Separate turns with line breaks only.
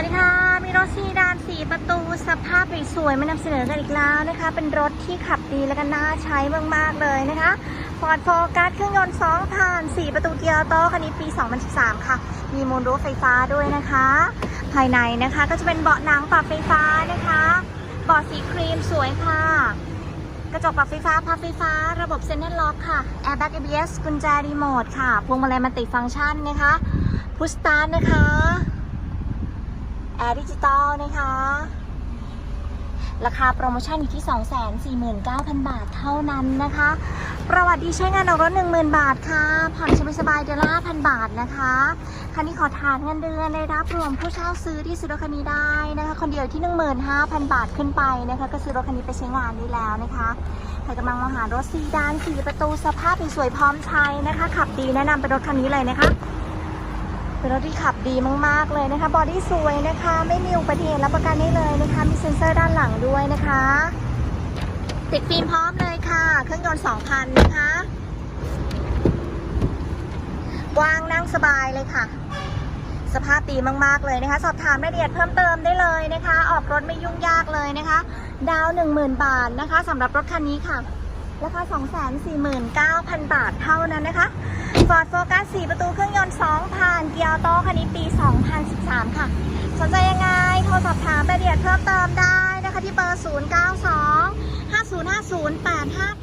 วัสดีค่ะ มีรถซีดานสีประตูสภาพสวยๆมานำเสนอกันอีกแล้วนะคะ เป็นรถที่ขับดีและก็น่าใช้มาก ๆ เลยนะคะ Ford Focus เครื่องยนต์2ผ่าน4 ประตูเกียร์โต้คันนี้ปี 2013 ค่ะ มีมูลรูฟไฟฟ้าด้วยนะคะ ภายในนะคะก็จะเป็นเบาะหนังปรับไฟฟ้านะคะเบาะสีครีมสวยค่ะ กระจกปรับไฟฟ้าพับไฟฟ้า ระบบเซ็นทรัลล็อกค่ะ Airbag ABS กุญแจรีโมทค่ะพวงมาลัยมันติฟังก์ชันนะคะพุชสตาร์ทนะคะ แอร์ดิจิตอลนะคะ ราคาโปรโมชั่นอยู่ที่ 249,000 บาทเท่านั้นนะคะ ประวัติดีใช้งานออกรถ 10,000 บาทค่ะ ผ่อนสบายๆเดือนละ5,000 บาทนะคะคันนี้ขอทานเงินเดือนได้รับรวมผู้เช่าซื้อที่ซื้อรถคันนี้ได้นะคะคนเดียวที่ 15,000 บาทขึ้นไปนะคะก็ซื้อรถคันนี้ไปใช้งานได้แล้วนะคะใครกำลังมองหารถซีดานสี่ประตูสภาพสวยพร้อมใช้นะคะ ขับดีแนะนำเป็นรถคันนี้เลยนะคะ เป็นรถที่ขับดีมาก ๆ เลยนะคะ บอดี้สวยนะคะ ไม่มีอุบัติเหตุรับประกันได้เลยนะคะ มีเซ็นเซอร์ด้านหลังด้วยนะคะ ติดฟิล์มพร้อมเลยค่ะ เครื่องยนต์2,000 นะคะ กว้างนั่งสบายเลยค่ะ สภาพดีมาก ๆ เลยนะคะ สอบถามรายละเอียดเพิ่มเติมได้เลยนะคะ ออกรถไม่ยุ่งยากเลยนะคะ ดาว 10,000 บาทนะคะสำหรับรถคันนี้ค่ะ ราคา 249,000 บาทเท่านั้นนะคะ Ford Focus 4 ประตูเครื่องยนต์2 โต้คันนี้ปี 2013 ค่ะ สนใจยังไง โทรสอบถามรายละเอียดเพิ่มเติมได้นะคะที่เบอร์ 092 5050 858